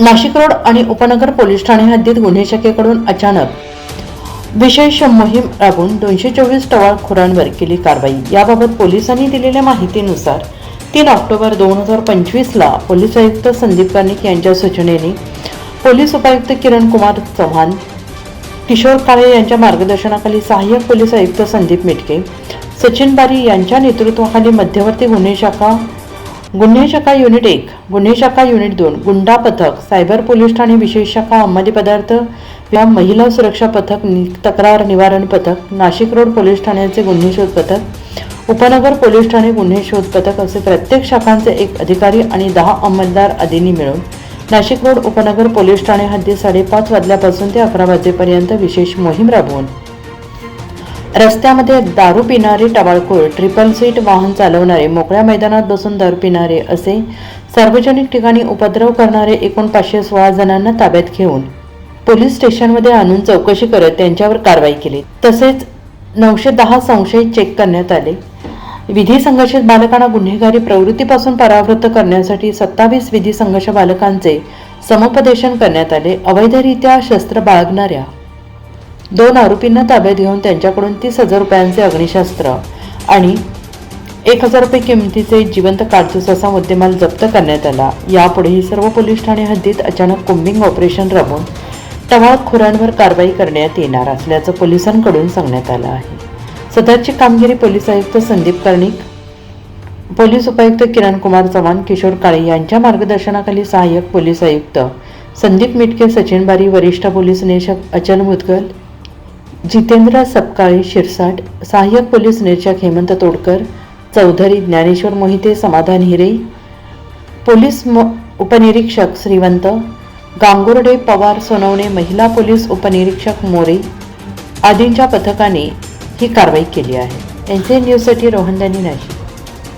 Nashik road आणि उपनगर police ठाणे हद्दीत गुन्हे शाखेकडून अचानक विशेष मोहीम राबवून दोनशे चोवीस टवाळखोरांवर केली कारवाई. याबाबत पोलिसांनी दिलेल्या माहितीनुसार तीन ऑक्टोबर दोन हजार पंचवीसला पोलीस आयुक्त संदीप कर्णिक यांच्या सूचनेने पोलीस उपायुक्त किरण कुमार चव्हाण किशोर काळे यांच्या मार्गदर्शनाखाली सहाय्यक पोलीस आयुक्त संदीप मिटके सचिन बारी यांच्या नेतृत्वाखाली मध्यवर्ती गुन्हे शाखा गुन्हे शाखा युनिट एक गुन्हे शाखा युनिट दोन गुंडा पथक सायबर पोलीस ठाणे विशेष शाखा अंमली पदार्थ या महिला सुरक्षा पथक नि- तक्रार निवारण पथक नाशिक रोड पोलीस ठाण्याचे गुन्हे शोध पथक उपनगर पोलीस ठाणे गुन्हे शोध पथक असे प्रत्येक शाखांचे एक अधिकारी आणि दहा अंमलदार आदींनी मिळून नाशिक रोड उपनगर पोलीस ठाणे हद्दीत साडेपाच वाजल्यापासून ते अकरा वाजेपर्यंत विशेष मोहीम राबवून रस्त्यामध्ये दारू पिणारे टवाळखोर ट्रिपल सीट वाहन चालवणारे मोकळ्या मैदानात बसून दारू पिणारे असे सार्वजनिक ठिकाणी उपद्रव करणारे एकूण पाचशे सोळा जणांना ताब्यात घेऊन पोलीस स्टेशनमध्ये आणून चौकशी करत त्यांच्यावर कारवाई केली. तसेच नऊशे दहा संशय चेक करण्यात आले. विधी संघर्षित बालकांना गुन्हेगारी प्रवृत्तीपासून परावृत्त करण्यासाठी सत्तावीस विधी संघर्ष बालकांचे समुपदेशन करण्यात आले. अवैधरित्या शस्त्र बाळगणाऱ्या दोन आरोपींना ताब्यात घेऊन त्यांच्याकडून तीस हजार रुपयांचे अग्निशास्त्र आणि एक हजार रुपये किमतीचे जिवंत काडतूस असा मुद्देमाल जप्त करण्यात आला. यापुढेही सर्व पोलीस ठाणे हद्दीत अचानक कुंबिंग ऑपरेशन राबवून टवाळखोरांवर कारवाई करण्यात येणार असल्याचं पोलिसांकडून सांगण्यात आलं आहे. सदरची कामगिरी पोलीस आयुक्त संदीप कर्णिक पोलीस उपायुक्त किरण कुमार चव्हाण किशोर काळे यांच्या मार्गदर्शनाखाली सहाय्यक पोलीस आयुक्त संदीप मिटके सचिन बारी वरिष्ठ पोलीस निरीक्षक अचल मुदगल जितेंद्र सपकाळी शिरसाट सहाय्यक पोलीस निरीक्षक हेमंत तोडकर चौधरी ज्ञानेश्वर मोहिते समाधान हिरे पोलीस म उपनिरीक्षक श्रीवंत गांगुर्डे पवार सोनवणे महिला पोलीस उपनिरीक्षक मोरे आदींच्या पथकाने ही कारवाई केली आहे. एन सी न्यूजसाठी रोहनदानी नाशिक.